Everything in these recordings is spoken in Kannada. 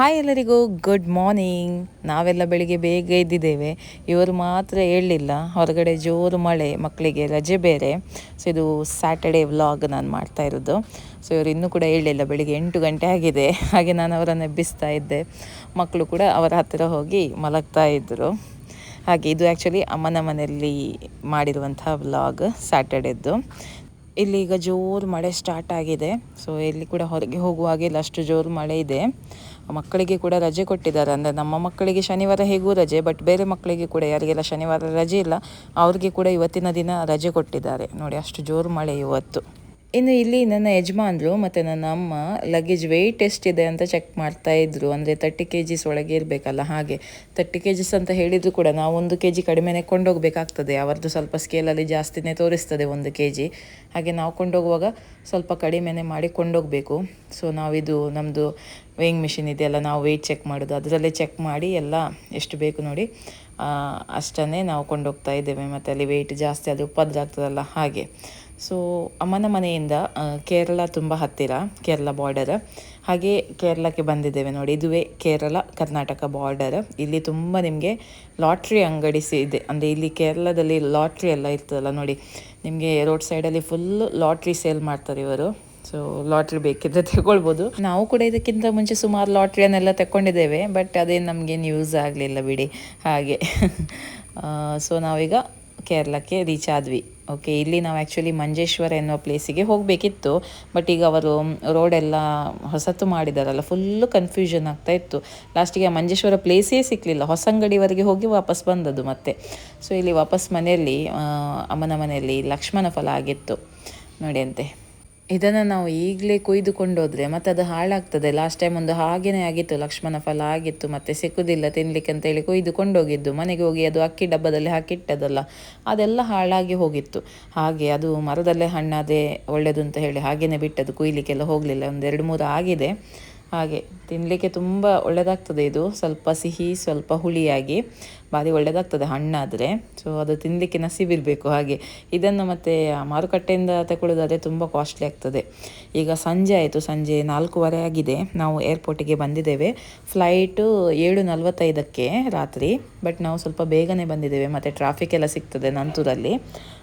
ಹಾಯ್ ಎಲ್ಲರಿಗೂ ಗುಡ್ ಮಾರ್ನಿಂಗ್ ನಾವೆಲ್ಲ ಬೆಳಿಗ್ಗೆ ಬೇಗ ಎದ್ದಿದ್ದೇವೆ. ಇವರು ಮಾತ್ರ ಹೇಳಲಿಲ್ಲ ಹೊರಗಡೆ ಜೋರು ಮಳೆ, ಮಕ್ಕಳಿಗೆ ರಜೆ ಬೇರೆ. ಸೊ ಇದು ಸ್ಯಾಟರ್ಡೇ ವ್ಲಾಗ್ ನಾನು ಮಾಡ್ತಾ ಇರೋದು. ಸೊ ಇವರು ಇನ್ನೂ ಕೂಡ ಹೇಳಲಿಲ್ಲ ಬೆಳಿಗ್ಗೆ ಎಂಟು ಗಂಟೆ ಆಗಿದೆ. ಹಾಗೆ ನಾನು ಅವರನ್ನು ಎಬ್ಬಿಸ್ತಾ ಇದ್ದೆ. ಮಕ್ಕಳು ಕೂಡ ಅವರ ಹತ್ತಿರ ಹೋಗಿ ಮಲಗ್ತಾ ಇದ್ದರು ಹಾಗೆ ಇದು ಆ್ಯಕ್ಚುಲಿ ಅಮ್ಮನ ಮನೆಯಲ್ಲಿ ಮಾಡಿರುವಂಥ ವ್ಲಾಗ್ ಸ್ಯಾಟರ್ಡೇದ್ದು ಇಲ್ಲಿ ಈಗ ಜೋರು ಮಳೆ ಸ್ಟಾರ್ಟ್ ಆಗಿದೆ. ಸೊ ಇಲ್ಲಿ ಕೂಡ ಹೊರಗೆ ಹೋಗುವಾಗೆಲ್ಲ ಅಷ್ಟು ಜೋರು ಮಳೆ ಇದೆ. ಮಕ್ಕಳಿಗೆ ಕೂಡ ರಜೆ ಕೊಟ್ಟಿದ್ದಾರೆ. ಅಂದರೆ ನಮ್ಮ ಮಕ್ಕಳಿಗೆ ಶನಿವಾರ ಹೇಗೂ ರಜೆ ಬಟ್ ಬೇರೆ ಮಕ್ಕಳಿಗೆ ಕೂಡ ಯಾರಿಗೆಲ್ಲ ಶನಿವಾರ ರಜೆ ಇಲ್ಲ, ಅವ್ರಿಗೆ ಕೂಡ ಇವತ್ತಿನ ದಿನ ರಜೆ ಕೊಟ್ಟಿದ್ದಾರೆ. ನೋಡಿ, ಅಷ್ಟು ಜೋರು ಮಳೆ ಇವತ್ತು. ಇನ್ನು ಇಲ್ಲಿ ನನ್ನ ಯಜಮಾನ್ರು ಮತ್ತು ನನ್ನ ಅಮ್ಮ ಲಗೇಜ್ ವೆಯ್ಟ್ ಎಷ್ಟಿದೆ ಅಂತ ಚೆಕ್ ಮಾಡ್ತಾ ಇದ್ರು. ಅಂದರೆ ತರ್ಟಿ ಕೆ ಜಿಸ್ ಒಳಗೆ ಇರಬೇಕಲ್ಲ ಹಾಗೆ. ತರ್ಟಿ ಕೆ ಜಿಸ್ ಅಂತ ಹೇಳಿದ್ರು ಕೂಡ ನಾವು ಒಂದು ಕೆ ಜಿ ಕಡಿಮೆನೇ ಕೊಂಡೋಗಬೇಕಾಗ್ತದೆ. ಅವರದ್ದು ಸ್ವಲ್ಪ ಸ್ಕೇಲಲ್ಲಿ ಜಾಸ್ತಿನೇ ತೋರಿಸ್ತದೆ ಒಂದು ಕೆ ಜಿ ಹಾಗೆ ನಾವು ಕೊಂಡೋಗುವಾಗ ಸ್ವಲ್ಪ ಕಡಿಮೆನೇ ಮಾಡಿ ಕೊಂಡೋಗಬೇಕು. ಸೊ ನಾವಿದು ನಮ್ಮದು ವೇಯಿಂಗ್ ಮಿಷಿನ್ ಇದೆಯಲ್ಲ, ನಾವು ವೆಯ್ಟ್ ಚೆಕ್ ಮಾಡೋದು. ಅದರಲ್ಲೇ ಚೆಕ್ ಮಾಡಿ ಎಲ್ಲ ಎಷ್ಟು ಬೇಕು ನೋಡಿ ಅಷ್ಟನ್ನೇ ನಾವು ಕೊಂಡೋಗ್ತಾ ಇದ್ದೇವೆ. ಮತ್ತು ಅಲ್ಲಿ ವೆಯ್ಟ್ ಜಾಸ್ತಿ ಅದು ಉಪದ್ರ ಆಗ್ತದಲ್ಲ ಹಾಗೆ. ಸೊ ಅಮ್ಮನ ಮನೆಯಿಂದ ಕೇರಳ ತುಂಬ ಹತ್ತಿರ, ಕೇರಳ ಬಾರ್ಡರ್ ಹಾಗೆ ಕೇರಳಕ್ಕೆ ಬಂದಿದ್ದೇವೆ ನೋಡಿ. ಇದುವೇ ಕೇರಳ, ಕರ್ನಾಟಕ ಬಾರ್ಡರ್ ಇಲ್ಲಿ ತುಂಬ ನಿಮಗೆ ಲಾಟ್ರಿ ಅಂಗಡಿ ಇದೆ. ಅಂದರೆ ಇಲ್ಲಿ ಕೇರಳದಲ್ಲಿ ಲಾಟ್ರಿ ಎಲ್ಲ ಇರ್ತದಲ್ಲ ನೋಡಿ. ನಿಮಗೆ ರೋಡ್ ಸೈಡಲ್ಲಿ ಫುಲ್ಲು ಲಾಟ್ರಿ ಸೇಲ್ ಮಾಡ್ತಾರೆ ಇವರು. ಸೊ ಲಾಟ್ರಿ ಬೇಕಿದ್ರೆ ತಗೊಳ್ಬೋದು. ನಾವು ಕೂಡ ಇದಕ್ಕಿಂತ ಮುಂಚೆ ಸುಮಾರು ಲಾಟ್ರಿಯನ್ನೆಲ್ಲ ತಗೊಂಡಿದ್ದೇವೆ ಬಟ್ ಅದೇನು ನಮಗೇನು ಯೂಸ್ ಆಗಲಿಲ್ಲ ಬಿಡಿ. ಹಾಗೆ. ಸೊ ನಾವೀಗ ಕೇರಳಕ್ಕೆ ರೀಚ್ ಆದ್ವಿ. ಓಕೆ ಇಲ್ಲಿ ನಾವು ಆ್ಯಕ್ಚುಲಿ ಮಂಜೇಶ್ವರ ಎನ್ನುವ ಪ್ಲೇಸಿಗೆ ಹೋಗಬೇಕಿತ್ತು. ಬಟ್ ಈಗ ಅವರು ರೋಡೆಲ್ಲ ಹೊಸತು ಮಾಡಿದಾರಲ್ಲ ಫುಲ್ಲು ಕನ್ಫ್ಯೂಷನ್ ಆಗ್ತಾ ಇತ್ತು. ಲಾಸ್ಟಿಗೆ ಮಂಜೇಶ್ವರ ಪ್ಲೇಸೇ ಸಿಕ್ಕಲಿಲ್ಲ ಹೊಸಂಗಡಿವರೆಗೆ ಹೋಗಿ ವಾಪಸ್ ಬಂದದ್ದು ಮತ್ತೆ. ಸೊ ಇಲ್ಲಿ ವಾಪಸ್ ಮನೆಯಲ್ಲಿ ಅಮ್ಮನ ಮನೆಯಲ್ಲಿ ಲಕ್ಷ್ಮಣ ಫಲ ಆಗಿತ್ತು. ನೋಡಿ ಅಂತೆ. ಇದನ್ನು ನಾವು ಈಗಲೇ ಕೊಯ್ದುಕೊಂಡೋದ್ರೆ ಮತ್ತೆ ಅದು ಹಾಳಾಗ್ತದೆ. ಲಾಸ್ಟ್ ಟೈಮ್ ಒಂದು ಹಾಗೇನೇ ಆಗಿತ್ತು. ಲಕ್ಷ್ಮಣ ಫಲ ಆಗಿತ್ತು. ಮತ್ತೆ ಸಿಕ್ಕುದಿಲ್ಲ ತಿನ್ಲಿಕ್ಕೆ ಅಂತೇಳಿ ಕೊಯ್ದುಕೊಂಡೋಗಿದ್ದು ಮನೆಗೆ ಹೋಗಿ ಅದು ಅಕ್ಕಿ ಡಬ್ಬದಲ್ಲಿ ಹಾಕಿಟ್ಟದಲ್ಲ. ಅದೆಲ್ಲ ಹಾಳಾಗಿ ಹೋಗಿತ್ತು. ಹಾಗೆ ಅದು ಮರದಲ್ಲೇ ಹಣ್ಣಾದೆ ಒಳ್ಳೆಯದು ಅಂತ ಹೇಳಿ ಹಾಗೇನೆ ಬಿಟ್ಟದು ಕೊಯ್ಲಿಕ್ಕೆಲ್ಲ ಹೋಗಲಿಲ್ಲ. ಒಂದು ಎರಡು ಮೂರು ಆಗಿದೆ. ಹಾಗೆ ತಿನ್ನಲಿಕ್ಕೆ ತುಂಬ ಒಳ್ಳೆಯದಾಗ್ತದೆ ಇದು. ಸ್ವಲ್ಪ ಸಿಹಿ, ಸ್ವಲ್ಪ ಹುಳಿಯಾಗಿ. ಭಾರಿ ಒಳ್ಳೆಯದಾಗ್ತದೆ ಹಣ್ಣಾದರೆ. ಸೊ ಅದು ತಿನ್ನಲಿಕ್ಕೆ ನಸಿಬಿರಬೇಕು ಹಾಗೆ ಇದನ್ನು ಮತ್ತು ಮಾರುಕಟ್ಟೆಯಿಂದ ತಗೊಳ್ಳೋದಾದರೆ ತುಂಬ ಕಾಸ್ಟ್ಲಿ ಆಗ್ತದೆ. ಈಗ ಸಂಜೆ ಆಯಿತು. ಸಂಜೆ ನಾಲ್ಕೂವರೆ ಆಗಿದೆ. ನಾವು ಏರ್ಪೋರ್ಟಿಗೆ ಬಂದಿದ್ದೇವೆ. ಫ್ಲೈಟು ಏಳು ನಲವತ್ತೈದಕ್ಕೆ ರಾತ್ರಿ. ಬಟ್ ನಾವು ಸ್ವಲ್ಪ ಬೇಗನೆ ಬಂದಿದ್ದೇವೆ. ಮತ್ತು ಟ್ರಾಫಿಕ್ ಎಲ್ಲ ಸಿಗ್ತದೆ ನಂತೂರಲ್ಲಿ.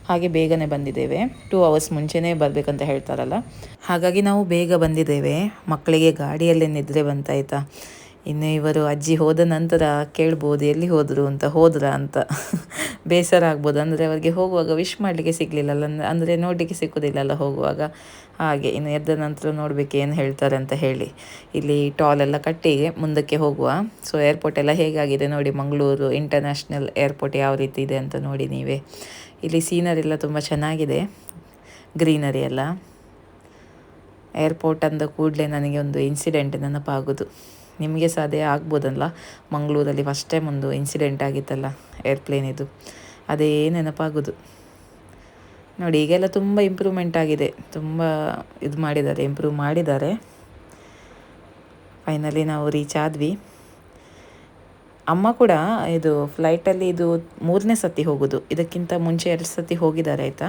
ಹಾಗೆ ಬೇಗನೆ ಬಂದಿದ್ದೇವೆ. ಟೂ ಅವರ್ಸ್ ಮುಂಚೆನೇ ಬರಬೇಕಂತ ಹೇಳ್ತಾರಲ್ಲ. ಹಾಗಾಗಿ ನಾವು ಬೇಗ ಬಂದಿದ್ದೇವೆ. ಮಕ್ಕಳಿಗೆ ಗಾಡಿಯಲ್ಲೇ ನಿದ್ರೆ ಬಂತಾಯ್ತಾ? ಇನ್ನು ಇವರು ಅಜ್ಜಿ ಹೋದ ನಂತರ ಕೇಳ್ಬೋದು, ಎಲ್ಲಿ ಹೋದರು ಅಂತ, ಹೋದ್ರ ಅಂತ. ಬೇಸರ ಆಗ್ಬೋದು. ಅಂದರೆ ಅವರಿಗೆ ಹೋಗುವಾಗ ವಿಶ್ ಮಾಡಲಿಕ್ಕೆ ಸಿಗಲಿಲ್ಲಲ್ಲ ಅಂದರೆ ನೋಡಲಿಕ್ಕೆ ಸಿಕ್ಕೋದಿಲ್ಲಲ್ಲ ಹೋಗುವಾಗ. ಹಾಗೆ, ಇನ್ನು ಎದ್ದ ನಂತರ ನೋಡಬೇಕು ಏನು ಹೇಳ್ತಾರೆ ಅಂತ ಹೇಳಿ. ಇಲ್ಲಿ ಟಾಲ್ ಎಲ್ಲ ಕಟ್ಟಿ ಮುಂದಕ್ಕೆ ಹೋಗುವ. ಸೊ ಏರ್ಪೋರ್ಟ್ ಎಲ್ಲ ಹೇಗಾಗಿದೆ ನೋಡಿ, ಮಂಗಳೂರು ಇಂಟರ್ನ್ಯಾಷನಲ್ ಏರ್ಪೋರ್ಟ್ ಯಾವ ರೀತಿ ಇದೆ ಅಂತ ನೋಡಿ ನೀವೇ. ಇಲ್ಲಿ ಸೀನರಿ ಎಲ್ಲ ತುಂಬ ಚೆನ್ನಾಗಿದೆ. ಗ್ರೀನರಿ ಎಲ್ಲ. ಏರ್ಪೋರ್ಟ್ ಅಂದ ಕೂಡಲೇ ನನಗೆ ಒಂದು ಇನ್ಸಿಡೆಂಟ್ ನೆನಪಾಗೋದು. ನಿಮಗೆ ಸಹ ಅದೇ ಆಗ್ಬೋದಲ್ಲ? ಮಂಗಳೂರಲ್ಲಿ ಫಸ್ಟ್ ಟೈಮ್ ಒಂದು ಇನ್ಸಿಡೆಂಟ್ ಆಗಿತ್ತಲ್ಲ ಏರ್ಪ್ಲೇನಿದು ಅದೇ ನೆನಪಾಗೋದು. ನೋಡಿ, ಈಗೆಲ್ಲ ತುಂಬ ಇಂಪ್ರೂವ್ಮೆಂಟ್ ಆಗಿದೆ. ತುಂಬ ಇದು ಮಾಡಿದ್ದಾರೆ ಇಂಪ್ರೂವ್ ಮಾಡಿದ್ದಾರೆ. ಫೈನಲಿ ನಾವು ರೀಚ್ ಆದ್ವಿ. ಅಮ್ಮ ಕೂಡ ಇದು ಫ್ಲೈಟಲ್ಲಿ ಇದು ಮೂರನೇ ಸತಿ ಹೋಗೋದು. ಇದಕ್ಕಿಂತ ಮುಂಚೆ ಎರಡು ಸತಿ ಹೋಗಿದ್ದಾರೆ, ಆಯಿತಾ?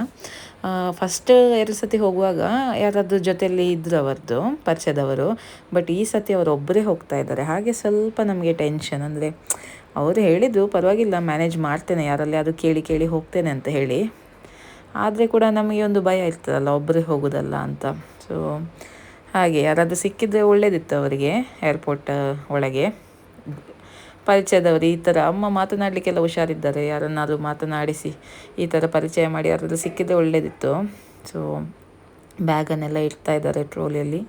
ಫಸ್ಟ್ ಎರಡು ಸತಿ ಹೋಗುವಾಗ ಯಾರಾದರೂ ಜೊತೆಯಲ್ಲಿ ಇದ್ದರು ಅವರದ್ದು ಪರಿಚಯದವರು. ಬಟ್ ಈ ಸತಿ ಅವರು ಒಬ್ಬರೇ ಹೋಗ್ತಾ ಇದ್ದಾರೆ. ಹಾಗೆ ಸ್ವಲ್ಪ ನಮಗೆ ಟೆನ್ಷನ್ ಅಂದರೆ, ಅವರು ಹೇಳಿದರು, ಪರವಾಗಿಲ್ಲ ಮ್ಯಾನೇಜ್ ಮಾಡ್ತೇನೆ, ಯಾರಲ್ಲಿ ಅದು ಕೇಳಿ ಕೇಳಿ ಹೋಗ್ತೇನೆ ಅಂತ ಹೇಳಿ. ಆದರೆ ಕೂಡ ನಮಗೆ ಒಂದು ಭಯ ಇರ್ತದಲ್ಲ ಒಬ್ಬರೇ ಹೋಗೋದಲ್ಲ ಅಂತ. ಸೊ ಹಾಗೆ ಯಾರಾದರೂ ಸಿಕ್ಕಿದ್ರೆ ಒಳ್ಳೆಯದಿತ್ತು ಅವರಿಗೆ ಏರ್ಪೋರ್ಟ್ ಒಳಗೆ. ಪರಿಚಯದವರು, ಈ ಥರ ಅಮ್ಮ ಮಾತನಾಡಲಿಕ್ಕೆಲ್ಲ ಹುಷಾರಿದ್ದಾರೆ. ಯಾರನ್ನಾದರೂ ಮಾತನಾಡಿಸಿ, ಈ ಥರ ಪರಿಚಯ ಮಾಡಿ, ಯಾರಾದರೂ ಸಿಕ್ಕಿದ್ರೆ ಒಳ್ಳೆಯದಿತ್ತು ಸೊ ಬ್ಯಾಗನ್ನೆಲ್ಲ ಇಡ್ತಾ ಇದ್ದಾರೆ ಟ್ರೋಲಿಯಲ್ಲಿ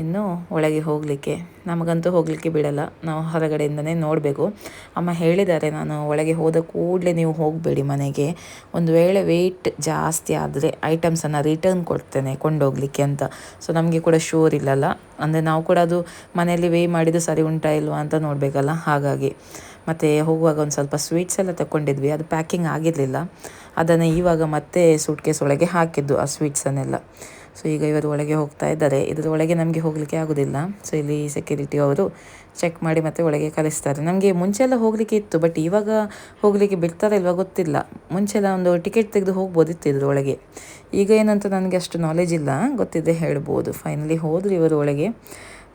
ಇನ್ನು ಒಳಗೆ ಹೋಗಲಿಕ್ಕೆ, ನಮಗಂತೂ ಹೋಗಲಿಕ್ಕೆ ಬಿಡಲ್ಲ. ನಾವು ಹೊರಗಡೆಯಿಂದನೇ ನೋಡಬೇಕು. ಅಮ್ಮ ಹೇಳಿದ್ದಾರೆ, ನಾನು ಒಳಗೆ ಹೋದ ಕೂಡಲೇ ನೀವು ಹೋಗಬೇಡಿ ಮನೆಗೆ. ಒಂದು ವೇಳೆ ವೆಯ್ಟ್ ಜಾಸ್ತಿ ಆದರೆ ಐಟಮ್ಸನ್ನು ರಿಟರ್ನ್ ಕೊಡ್ತೇನೆ, ಕೊಂಡೋಗಲಿಕ್ಕೆ ಅಂತ. ಸೊ ನಮಗೆ ಕೂಡ ಶೂರ್ ಇಲ್ಲಲ್ಲ. ಅಂದರೆ ನಾವು ಕೂಡ ಅದು ಮನೆಯಲ್ಲಿ ವೇ ಮಾಡಿದ್ದು ಸರಿ ಉಂಟಾ ಇಲ್ವಾ ಅಂತ ನೋಡಬೇಕಲ್ಲ, ಹಾಗಾಗಿ. ಮತ್ತು ಹೋಗುವಾಗ ಒಂದು ಸ್ವಲ್ಪ ಸ್ವೀಟ್ಸ್ ಎಲ್ಲ ತಗೊಂಡಿದ್ವಿ ಅದು ಪ್ಯಾಕಿಂಗ್ ಆಗಿರಲಿಲ್ಲ. ಅದನ್ನು ಇವಾಗ ಮತ್ತೆ ಸೂಟ್ಕೇಸ್ ಒಳಗೆ ಹಾಕಿದ್ದು, ಆ ಸ್ವೀಟ್ಸನ್ನೆಲ್ಲ ಸೊ ಈಗ ಇವರು ಒಳಗೆ ಹೋಗ್ತಾ ಇದ್ದಾರೆ. ಇದರ ಒಳಗೆ ನಮಗೆ ಹೋಗಲಿಕ್ಕೆ ಆಗೋದಿಲ್ಲ. ಸೊ ಇಲ್ಲಿ ಸೆಕ್ಯೂರಿಟಿ ಅವರು ಚೆಕ್ ಮಾಡಿ ಮತ್ತೆ ಒಳಗೆ ಕಳಿಸ್ತಾರೆ. ನಮಗೆ ಮುಂಚೆಲ್ಲ ಹೋಗಲಿಕ್ಕೆ ಇತ್ತು ಬಟ್ ಇವಾಗ ಹೋಗಲಿಕ್ಕೆ ಬಿಡ್ತಾರೆ ಇಲ್ವಾ ಗೊತ್ತಿಲ್ಲ. ಮುಂಚೆಲ್ಲ ಒಂದು ಟಿಕೆಟ್ ತೆಗೆದು ಹೋಗ್ಬೋದಿತ್ತು ಇದ್ರ ಒಳಗೆ. ಈಗ ಏನಂತ ನನಗೆ ಅಷ್ಟು ನಾಲೆಜ್ ಇಲ್ಲ. ಗೊತ್ತಿದ್ದೆ ಹೇಳ್ಬೋದು. ಫೈನಲಿ ಹೋದ್ರು ಇವರು ಒಳಗೆ.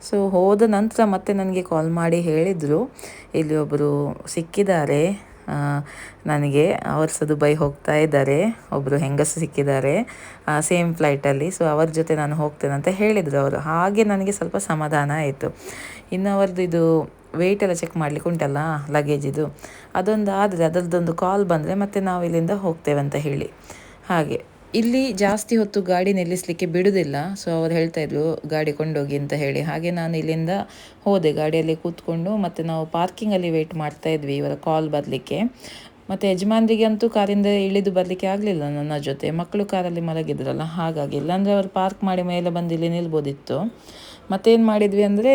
ಸೊ ಹೋದ ನಂತರ ಮತ್ತೆ ನನಗೆ ಕಾಲ್ ಮಾಡಿ ಹೇಳಿದರು. ಇಲ್ಲಿ ಒಬ್ಬರು ಸಿಕ್ಕಿದ್ದಾರೆ. ನನಗೆ ಅವರು ಸಹ ದುಬೈ ಹೋಗ್ತಾ ಇದ್ದಾರೆ. ಒಬ್ಬರು ಹೆಂಗಸು ಸಿಕ್ಕಿದ್ದಾರೆ. ಸೇಮ್ ಫ್ಲೈಟಲ್ಲಿ ಸೊ ಅವ್ರ ಜೊತೆ ನಾನು ಹೋಗ್ತೇನೆ ಅಂತ ಹೇಳಿದರು ಅವರು. ಹಾಗೆ ನನಗೆ ಸ್ವಲ್ಪ ಸಮಾಧಾನ ಆಯಿತು. ಇನ್ನು ಅವ್ರದ್ದು ಇದು ವೆಯ್ಟ್ ಎಲ್ಲ ಚೆಕ್ ಮಾಡಲಿಕ್ಕೆ ಉಂಟಲ್ಲ ಲಗೇಜಿದು ಅದೊಂದು ಆದರೆ ಅದರದ್ದೊಂದು ಕಾಲ್ ಬಂದರೆ ಮತ್ತೆ ನಾವು ಇಲ್ಲಿಂದ ಹೋಗ್ತೇವೆ ಅಂತ ಹೇಳಿ. ಹಾಗೆ. ಇಲ್ಲಿ ಜಾಸ್ತಿ ಹೊತ್ತು ಗಾಡಿ ನಿಲ್ಲಿಸಲಿಕ್ಕೆ ಬಿಡುವುದಿಲ್ಲ ಸೊ ಅವ್ರು ಹೇಳ್ತಾ ಇದ್ರು, ಗಾಡಿ ಕೊಂಡೋಗಿ ಅಂತ ಹೇಳಿ. ಹಾಗೆ ನಾನು ಇಲ್ಲಿಂದ ಹೋದೆ, ಗಾಡಿಯಲ್ಲಿ ಕೂತ್ಕೊಂಡು. ಮತ್ತು ನಾವು ಪಾರ್ಕಿಂಗಲ್ಲಿ ವೆಯ್ಟ್ ಮಾಡ್ತಾ ಇದ್ವಿ ಇವರ ಕಾಲ್ ಬರಲಿಕ್ಕೆ. ಮತ್ತು ಯಜಮಾನ್ರಿಗೆ ಅಂತೂ ಕಾರಿಂದ ಇಳಿದು ಬರಲಿಕ್ಕೆ ಆಗಲಿಲ್ಲ ನನ್ನ ಜೊತೆ. ಮಕ್ಕಳು ಕಾರಲ್ಲಿ ಮಲಗಿದ್ರಲ್ಲ, ಹಾಗಾಗಿ. ಇಲ್ಲಾಂದರೆ ಅವರು ಪಾರ್ಕ್ ಮಾಡಿ ಮೇಲೆ ಬಂದು ಇಲ್ಲಿ ನಿಲ್ಬೋದಿತ್ತು. ಮತ್ತೇನು ಮಾಡಿದ್ವಿ ಅಂದರೆ,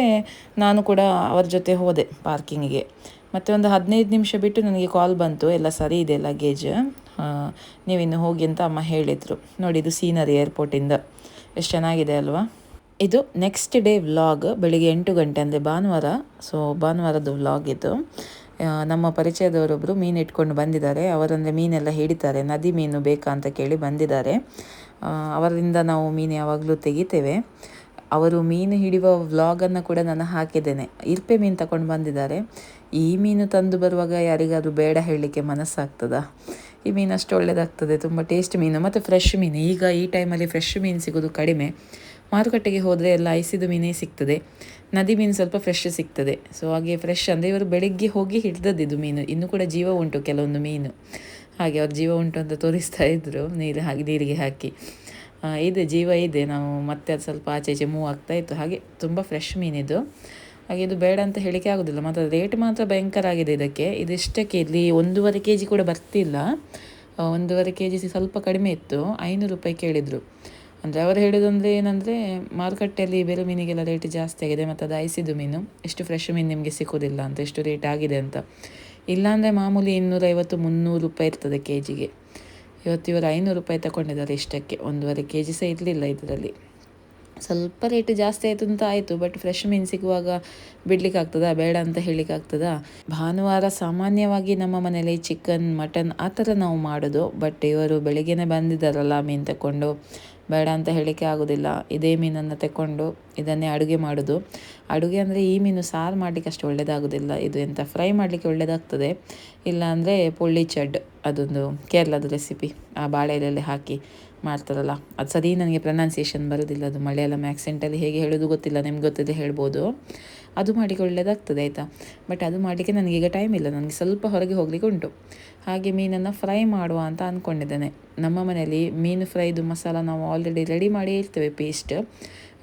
ನಾನು ಕೂಡ ಅವ್ರ ಜೊತೆ ಹೋದೆ ಪಾರ್ಕಿಂಗಿಗೆ. ಮತ್ತು ಒಂದು ಹದಿನೈದು ನಿಮಿಷ ಬಿಟ್ಟು ನನಗೆ ಕಾಲ್ ಬಂತು. ಎಲ್ಲ ಸರಿ ಇದೆ ಲಗೇಜ್ ನೀವಿನ್ನು ಹೋಗಿ ಅಂತ ಅಮ್ಮ ಹೇಳಿದರು. ನೋಡಿ, ಇದು ಸೀನರಿ ಏರ್ಪೋರ್ಟಿಂದ ಎಷ್ಟು ಚೆನ್ನಾಗಿದೆ ಅಲ್ವಾ? ಇದು ನೆಕ್ಸ್ಟ್ ಡೇ ವ್ಲಾಗ್ ಬೆಳಿಗ್ಗೆ ಎಂಟು ಗಂಟೆ ಅಂದರೆ ಭಾನುವಾರ. ಸೊ ಭಾನುವಾರದ್ದು ವ್ಲಾಗ್ ಇದು. ನಮ್ಮ ಪರಿಚಯದವರೊಬ್ಬರು ಮೀನು ಇಟ್ಕೊಂಡು ಬಂದಿದ್ದಾರೆ. ಅವರಂದರೆ ಮೀನೆಲ್ಲ ಹಿಡಿತಾರೆ. ನದಿ ಮೀನು ಬೇಕಾ ಅಂತ ಕೇಳಿ ಬಂದಿದ್ದಾರೆ. ಅವರಿಂದ ನಾವು ಮೀನು ಯಾವಾಗಲೂ ತೆಗಿತೇವೆ. ಅವರು ಮೀನು ಹಿಡಿಯುವ ವ್ಲಾಗನ್ನು ಕೂಡ ನಾನು ಹಾಕಿದ್ದೇನೆ. ಇರ್ಪೆ ಮೀನು ತಗೊಂಡು ಬಂದಿದ್ದಾರೆ. ಈ ಮೀನು ತಂದು ಬರುವಾಗ ಯಾರಿಗಾದರೂ ಬೇಡ ಹೇಳಲಿಕ್ಕೆ ಮನಸ್ಸಾಗ್ತದಾ? ಈ ಮೀನು ಅಷ್ಟು ಒಳ್ಳೆಯದಾಗ್ತದೆ ತುಂಬ ಟೇಸ್ಟ್ ಮೀನು, ಮತ್ತು ಫ್ರೆಶ್ ಮೀನು. ಈಗ ಈ ಟೈಮಲ್ಲಿ ಫ್ರೆಶ್ ಮೀನು ಸಿಗೋದು ಕಡಿಮೆ. ಮಾರುಕಟ್ಟೆಗೆ ಹೋದರೆ ಎಲ್ಲ ಐಸಿದ ಮೀನೇ ಸಿಗ್ತದೆ. ನದಿ ಮೀನು ಸ್ವಲ್ಪ ಫ್ರೆಶ್ ಸಿಗ್ತದೆ. ಸೊ ಹಾಗೆ ಫ್ರೆಶ್ ಅಂದರೆ ಇವರು ಬೆಳಿಗ್ಗೆ ಹೋಗಿ ಹಿಡ್ದದ್ದು ಮೀನು. ಇನ್ನೂ ಕೂಡ ಜೀವ ಉಂಟು ಕೆಲವೊಂದು ಮೀನು. ಹಾಗೆ ಅವ್ರ ಜೀವ ಉಂಟು ಅಂತ ತೋರಿಸ್ತಾ ಇದ್ರು. ನೀರು ಹಾಕಿ, ನೀರಿಗೆ ಹಾಕಿ. ಇದೆ, ಜೀವ ಇದೆ. ನಾವು ಮತ್ತೆ ಅದು ಸ್ವಲ್ಪ ಆಚೆ ಈಚೆ ಮೂವ್ ಆಗ್ತಾ ಇತ್ತು. ಹಾಗೆ ತುಂಬ ಫ್ರೆಶ್ ಮೀನಿದು. ಹಾಗೆ ಇದು ಬೇಡ ಅಂತ ಹೇಳಿಕೆ ಆಗೋದಿಲ್ಲ. ಮತ್ತು ರೇಟ್ ಮಾತ್ರ ಭಯಂಕರ ಆಗಿದೆ ಇದಕ್ಕೆ. ಇದಿಷ್ಟಕ್ಕೆ ಇಲ್ಲಿ ಒಂದೂವರೆ ಕೆ ಜಿ ಕೂಡ ಬರ್ತಿಲ್ಲ. ಒಂದೂವರೆ ಕೆ ಜಿ ಸ್ವಲ್ಪ ಕಡಿಮೆ ಇತ್ತು. ಐನೂರು ರೂಪಾಯಿ ಕೇಳಿದರು. ಅಂದರೆ ಅವರು ಹೇಳೋದಂದರೆ ಏನಂದರೆ, ಮಾರುಕಟ್ಟೆಯಲ್ಲಿ ಬೇರೆ ಮೀನಿಗೆಲ್ಲ ರೇಟ್ ಜಾಸ್ತಿ ಆಗಿದೆ. ಮತ್ತು ಅದು ಐಸಿದ್ದು ಮೀನು. ಎಷ್ಟು ಫ್ರೆಶ್ ಮೀನು ನಿಮಗೆ ಸಿಕ್ಕೋದಿಲ್ಲ ಅಂತ, ಎಷ್ಟು ರೇಟ್ ಆಗಿದೆ ಅಂತ. ಇಲ್ಲಾಂದರೆ ಮಾಮೂಲಿ ಇನ್ನೂರೈವತ್ತು, ಮುನ್ನೂರು ರೂಪಾಯಿ ಇರ್ತದೆ ಕೆ ಜಿಗೆ ಇವತ್ತು ಇವರು ಐನೂರು ರೂಪಾಯಿ ತಗೊಂಡಿದ್ದಾರೆ ಇಷ್ಟಕ್ಕೆ. ಒಂದೂವರೆ ಕೆ ಜಿ ಸಹ ಇರಲಿಲ್ಲ ಇದರಲ್ಲಿ. ಸ್ವಲ್ಪ ರೇಟ್ ಜಾಸ್ತಿ ಆಯಿತು ಅಂತ ಆಯಿತು ಬಟ್ ಫ್ರೆಶ್ ಮೀನು ಸಿಗುವಾಗ ಬಿಡ್ಲಿಕ್ಕೆ ಆಗ್ತದಾ, ಬೇಡ ಅಂತ ಹೇಳಿಕ್ಕೆ ಆಗ್ತದಾ? ಭಾನುವಾರ ಸಾಮಾನ್ಯವಾಗಿ ನಮ್ಮ ಮನೇಲಿ ಚಿಕನ್ ಮಟನ್ ಆ ಥರ ನಾವು ಮಾಡೋದು ಬಟ್ ಇವರು ಬೆಳಗ್ಗೆನೇ ಬಂದಿದ್ದಾರಲ್ಲ ಮೀನು ತಗೊಂಡು ಬೇಡ ಅಂತ ಹೇಳಲಿಕ್ಕೆ ಆಗೋದಿಲ್ಲ. ಇದೇ ಮೀನನ್ನು ತಗೊಂಡು ಇದನ್ನೇ ಅಡುಗೆ ಮಾಡೋದು. ಅಡುಗೆ ಅಂದರೆ ಈ ಮೀನು ಸಾರು ಮಾಡಲಿಕ್ಕೆ ಅಷ್ಟು ಒಳ್ಳೆಯದಾಗೋದಿಲ್ಲ ಇದು ಎಂಥ ಫ್ರೈ ಮಾಡಲಿಕ್ಕೆ ಒಳ್ಳೆಯದಾಗ್ತದೆ ಇಲ್ಲಾಂದರೆ ಪುಳ್ಳಿ ಚಡ್ ಅದೊಂದು ಕೇರಳದ ರೆಸಿಪಿ ಆ ಬಾಳೆ ಎಲೆಯಲ್ಲಿ ಹಾಕಿ ಮಾಡ್ತಾರಲ್ಲ. ಅದು ಸರಿ ನನಗೆ ಪ್ರೊನೌನ್ಸಿಯೇಷನ್ ಬರೋದಿಲ್ಲ. ಅದು ಮಲಯಾಳಂ ಆ್ಯಕ್ಸೆಂಟಲ್ಲಿ ಹೇಗೆ ಹೇಳೋದು ಗೊತ್ತಿಲ್ಲ. ನಿಮ್ಗೆ ಗೊತ್ತಿದೆ ಹೇಳ್ಬೋದು. ಅದು ಮಾಡಲಿಕ್ಕೆ ಒಳ್ಳೆಯದಾಗ್ತದೆ ಆಯಿತಾ? ಬಟ್ ಅದು ಮಾಡಲಿಕ್ಕೆ ನನಗೀಗ ಟೈಮ್ ಇಲ್ಲ. ನನಗೆ ಸ್ವಲ್ಪ ಹೊರಗೆ ಹೋಗಲಿಕ್ಕೆ ಉಂಟು. ಹಾಗೆ ಮೀನನ್ನು ಫ್ರೈ ಮಾಡುವ ಅಂತ ಅಂದ್ಕೊಂಡಿದ್ದೇನೆ ನಮ್ಮ ಮನೆಯಲ್ಲಿ ಮೀನು ಫ್ರೈದು ಮಸಾಲ ನಾವು ಆಲ್ರೆಡಿ ರೆಡಿ ಮಾಡಿ ಇರ್ತೇವೆ ಪೇಸ್ಟ್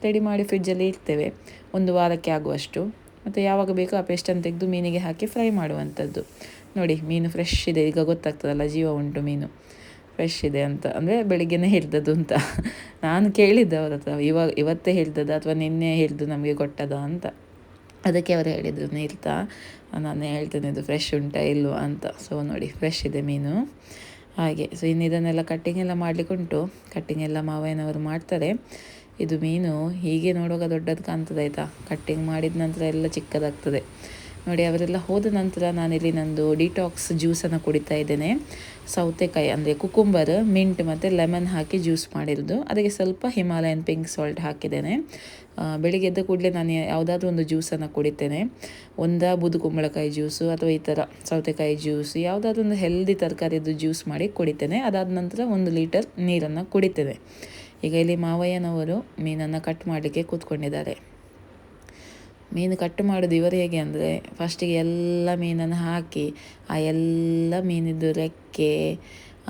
ರೆಡಿ ಮಾಡಿ ಫ್ರಿಡ್ಜಲ್ಲಿ ಇರ್ತೇವೆ. ಒಂದು ವಾರಕ್ಕೆ ಆಗುವಷ್ಟು. ಮತ್ತು ಯಾವಾಗ ಬೇಕೋ ಆ ಪೇಸ್ಟನ್ನು ತೆಗೆದು ಮೀನಿಗೆ ಹಾಕಿ ಫ್ರೈ ಮಾಡುವಂಥದ್ದು. ನೋಡಿ, ಮೀನು ಫ್ರೆಶ್ ಇದೆ. ಈಗ ಗೊತ್ತಾಗ್ತದಲ್ಲ, ಜೀವ ಉಂಟು ಮೀನು. ಫ್ರೆಶ್ ಇದೆ ಅಂತ. ಅಂದರೆ ಬೆಳಿಗ್ಗೆನೇ ಹೇಳ್ದದ್ದು ಅಂತ. ನಾನು ಕೇಳಿದ್ದೆ ಅವ್ರ ಹತ್ರ. ಇವಾಗ ಇವತ್ತೇ ಹಿಡ್ದದ ಅಥವಾ ನಿನ್ನೆ ಹಿಡಿದು ನಮಗೆ ಕೊಟ್ಟದ ಅಂತ. ಅದಕ್ಕೆ ಅವರು ಹೇಳಿದರು ನೀರ್ತಾ, ನಾನು ಹೇಳ್ತೇನೆ ಇದು ಫ್ರೆಶ್ ಉಂಟಾ ಇಲ್ವಾ ಅಂತ. ಸೊ ನೋಡಿ ಫ್ರೆಶ್ ಇದೆ ಮೀನು. ಹಾಗೆ ಸೊ ಇನ್ನು ಇದನ್ನೆಲ್ಲ ಕಟ್ಟಿಂಗ್ ಎಲ್ಲ ಮಾಡಲಿಕ್ಕೆ ಉಂಟು. ಕಟ್ಟಿಂಗ್ ಎಲ್ಲ ಮಾವಯ್ಯನವರು ಮಾಡ್ತಾರೆ. ಇದು ಮೀನು ಹೀಗೆ ನೋಡುವಾಗ ದೊಡ್ಡದು ಕಾಣ್ತದೆ, ಆಯಿತಾ? ಕಟ್ಟಿಂಗ್ ಮಾಡಿದ ನಂತರ ಎಲ್ಲ ಚಿಕ್ಕದಾಗ್ತದೆ. ನೋಡಿ, ಅವರೆಲ್ಲ ಹೋದ ನಂತರ ನಾನಿಲ್ಲಿ ನಂದು ಡಿಟಾಕ್ಸ್ ಜ್ಯೂಸನ್ನು ಕುಡಿತಾ ಇದ್ದೇನೆ. ಸೌತೆಕಾಯಿ ಅಂದರೆ ಕುಕುಂಬರ್, ಮಿಂಟ್ ಮತ್ತು ಲೆಮನ್ ಹಾಕಿ ಜ್ಯೂಸ್ ಮಾಡಿರೋದು. ಅದಕ್ಕೆ ಸ್ವಲ್ಪ ಹಿಮಾಲಯನ್ ಪಿಂಕ್ ಸಾಲ್ಟ್ ಹಾಕಿದ್ದೇನೆ. ಬೆಳಿಗ್ಗೆ ಎದ್ದ ಕೂಡಲೇ ನಾನು ಯಾವುದಾದ್ರೂ ಒಂದು ಜ್ಯೂಸನ್ನು ಕುಡಿತೇನೆ. ಒಂದಾ ಬೂದು ಕುಂಬಳಕಾಯಿ ಜ್ಯೂಸು ಅಥವಾ ಈ ಥರ ಸೌತೆಕಾಯಿ ಜ್ಯೂಸ್, ಯಾವುದಾದ್ರೂ ಒಂದು ಹೆಲ್ದಿ ತರಕಾರಿದು ಜ್ಯೂಸ್ ಮಾಡಿ ಕುಡಿತೇನೆ. ಅದಾದ ನಂತರ ಒಂದು ಲೀಟರ್ ನೀರನ್ನು ಕುಡಿತೇನೆ. ಈಗ ಇಲ್ಲಿ ಮಾವಯ್ಯನವರು ಮೀನನ್ನು ಕಟ್ ಮಾಡಲಿಕ್ಕೆ ಕೂತ್ಕೊಂಡಿದ್ದಾರೆ. ಮೀನು ಕಟ್ ಮಾಡೋದು ಇವರು ಹೇಗೆ ಅಂದರೆ ಫಸ್ಟಿಗೆ ಎಲ್ಲ ಮೀನನ್ನು ಹಾಕಿ, ಆ ಎಲ್ಲ ಮೀನಿದ್ದು ರೆಕ್ಕೆ,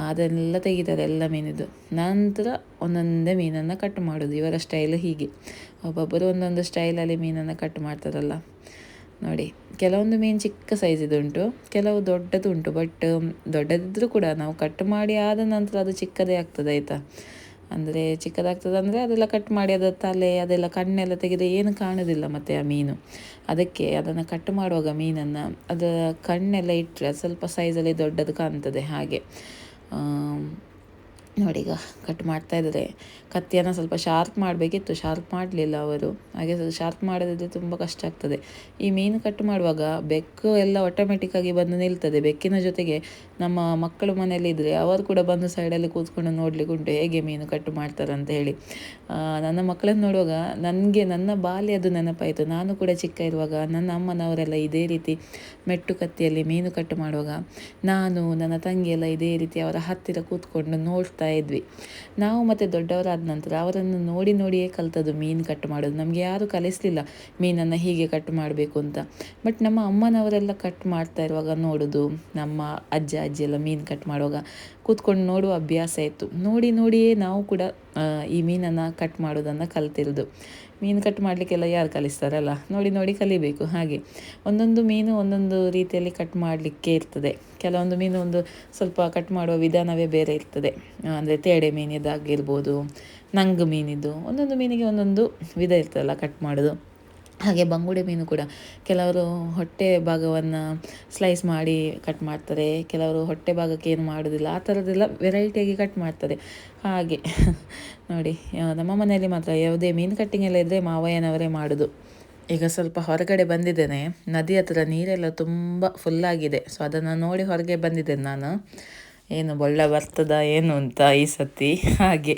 ಅದನ್ನೆಲ್ಲ ತೆಗಿತಾರೆ ಎಲ್ಲ ಮೀನಿದ್ದು. ನಂತರ ಒಂದೊಂದೇ ಮೀನನ್ನು ಕಟ್ ಮಾಡೋದು, ಇವರ ಸ್ಟೈಲ್ ಹೀಗೆ. ಒಬ್ಬೊಬ್ಬರು ಒಂದೊಂದು ಸ್ಟೈಲಲ್ಲಿ ಮೀನನ್ನು ಕಟ್ ಮಾಡ್ತಾರಲ್ಲ. ನೋಡಿ, ಕೆಲವೊಂದು ಮೀನು ಚಿಕ್ಕ ಸೈಜಿದು ಉಂಟು, ಕೆಲವು ದೊಡ್ಡದು ಉಂಟು ಬಟ್ ದೊಡ್ಡದಿದ್ದರೂ ಕೂಡ ನಾವು ಕಟ್ ಮಾಡಿ ಆದ ನಂತರ ಅದು ಚಿಕ್ಕದೇ ಆಗ್ತದೆ ಆಯಿತಾ? ಅಂದರೆ ಚಿಕ್ಕದಾಗ್ತದೆ ಅಂದರೆ ಅದೆಲ್ಲ ಕಟ್ ಮಾಡಿ ಅದರ ತಲೆ, ಅದೆಲ್ಲ ಕಣ್ಣೆಲ್ಲ ತೆಗೆದು ಏನು ಕಾಣೋದಿಲ್ಲ ಮತ್ತು ಆ ಮೀನು. ಅದಕ್ಕೆ ಅದನ್ನು ಕಟ್ ಮಾಡುವಾಗ ಮೀನನ್ನು ಅದರ ಕಣ್ಣೆಲ್ಲ ಇಟ್ಟರೆ ಸ್ವಲ್ಪ ಸೈಜಲ್ಲಿ ದೊಡ್ಡದು ಕಾಣ್ತದೆ ಹಾಗೆ. ನೋಡಿ ಈಗ ಕಟ್ ಮಾಡ್ತಾ ಇದ್ದಾರೆ. ಕತ್ತಿಯನ್ನು ಸ್ವಲ್ಪ ಶಾರ್ಪ್ ಮಾಡಬೇಕಿತ್ತು. ಶಾರ್ಪ್ ಮಾಡಲಿಲ್ಲ ಅವರು. ಹಾಗೆ ಸ್ವಲ್ಪ ಶಾರ್ಪ್ ಮಾಡದಿದ್ದರೆ ತುಂಬ ಕಷ್ಟ ಆಗ್ತದೆ. ಈ ಮೀನು ಕಟ್ ಮಾಡುವಾಗ ಬೆಕ್ಕು ಎಲ್ಲ ಆಟೋಮೆಟಿಕ್ಕಾಗಿ ಬಂದು ನಿಲ್ತದೆ. ಬೆಕ್ಕಿನ ಜೊತೆಗೆ ನಮ್ಮ ಮಕ್ಕಳು ಮನೆಯಲ್ಲಿದ್ದರೆ ಅವರು ಕೂಡ ಬಂದು ಸೈಡಲ್ಲಿ ಕೂತ್ಕೊಂಡು ನೋಡಲಿಕ್ಕೆ ಉಂಟು. ಹೇಗೆ ಮೀನು ಕಟ್ ಮಾಡ್ತಾರೆ ಅಂತ ಹೇಳಿ. ನನ್ನ ಮಕ್ಕಳನ್ನು ನೋಡುವಾಗ ನನಗೆ ನನ್ನ ಬಾಲ್ಯದು ನೆನಪಾಯಿತು. ನಾನು ಕೂಡ ಚಿಕ್ಕ ಇರುವಾಗ ನನ್ನ ಅಮ್ಮನವರೆಲ್ಲ ಇದೇ ರೀತಿ ಮೆಟ್ಟು ಕತ್ತಿಯಲ್ಲಿ ಮೀನು ಕಟ್ ಮಾಡುವಾಗ ನಾನು, ನನ್ನ ತಂಗಿಯೆಲ್ಲ ಇದೇ ರೀತಿ ಅವರ ಹತ್ತಿರ ಕೂತ್ಕೊಂಡು ನೋಡ್ತಾ ಇದ್ವಿ. ನಾವು ಮತ್ತು ದೊಡ್ಡವರಾದ ನಂತರ ಅವರನ್ನು ನೋಡಿ ನೋಡಿಯೇ ಕಲ್ತದ್ದು ಮೀನು ಕಟ್ ಮಾಡೋದು. ನಮಗೆ ಯಾರೂ ಕಲಿಸಲಿಲ್ಲ ಮೀನನ್ನು ಹೀಗೆ ಕಟ್ ಮಾಡಬೇಕು ಅಂತ. ಬಟ್ ನಮ್ಮ ಅಮ್ಮನವರೆಲ್ಲ ಕಟ್ ಮಾಡ್ತಾ ಇರುವಾಗ ನೋಡೋದು, ನಮ್ಮ ಅಜ್ಜ, ಅಜ್ಜಿ ಎಲ್ಲ ಮೀನು ಕಟ್ ಮಾಡುವಾಗ ಕೂತ್ಕೊಂಡು ನೋಡುವ ಅಭ್ಯಾಸ ಇತ್ತು. ನೋಡಿ ನೋಡಿಯೇ ನಾವು ಕೂಡ ಈ ಮೀನನ್ನು ಕಟ್ ಮಾಡೋದನ್ನು ಕಲ್ತಿರೋದು. ಮೀನು ಕಟ್ ಮಾಡಲಿಕ್ಕೆಲ್ಲ ಯಾರು ಕಲಿಸ್ತಾರಲ್ಲ? ನೋಡಿ ನೋಡಿ ಕಲಿಬೇಕು ಹಾಗೆ. ಒಂದೊಂದು ಮೀನು ಒಂದೊಂದು ರೀತಿಯಲ್ಲಿ ಕಟ್ ಮಾಡಲಿಕ್ಕೆ ಇರ್ತದೆ. ಕೆಲವೊಂದು ಮೀನು ಒಂದು ಸ್ವಲ್ಪ ಕಟ್ ಮಾಡುವ ವಿಧಾನವೇ ಬೇರೆ ಇರ್ತದೆ. ಅಂದರೆ ತೇಡೆ ಮೀನಿದಾಗಿರ್ಬೋದು, ನಂಗು ಮೀನಿದ್ದು, ಒಂದೊಂದು ಮೀನಿಗೆ ಒಂದೊಂದು ವಿಧ ಇರ್ತದಲ್ಲ ಕಟ್ ಮಾಡೋದು. ಹಾಗೆ ಬಂಗುಡೆ ಮೀನು ಕೂಡ ಕೆಲವರು ಹೊಟ್ಟೆ ಭಾಗವನ್ನು ಸ್ಲೈಸ್ ಮಾಡಿ ಕಟ್ ಮಾಡ್ತಾರೆ. ಕೆಲವರು ಹೊಟ್ಟೆ ಭಾಗಕ್ಕೆ ಏನು ಮಾಡೋದಿಲ್ಲ, ಆ ಥರದ್ದೆಲ್ಲ ವೆರೈಟಿಯಾಗಿ ಕಟ್ ಮಾಡ್ತಾರೆ. ಹಾಗೆ, ನೋಡಿ ನಮ್ಮ ಮನೆಯಲ್ಲಿ ಮಾತ್ರ ಯಾವುದೇ ಮೀನು ಕಟ್ಟಿಂಗ್ ಎಲ್ಲ ಇದ್ದರೆ ಮಾವಯ್ಯನವರೇ ಮಾಡೋದು. ಈಗ ಸ್ವಲ್ಪ ಹೊರಗಡೆ ಬಂದಿದ್ದೇನೆ. ನದಿ ಹತ್ರ ನೀರೆಲ್ಲ ತುಂಬ ಫುಲ್ಲಾಗಿದೆ ಸೊ ಅದನ್ನು ನೋಡಿ ಹೊರಗೆ ಬಂದಿದ್ದೇನೆ ನಾನು. ಏನು ಬೊಳ್ಳ ಬರ್ತದ ಏನು ಅಂತ ಈ ಸತಿ? ಹಾಗೆ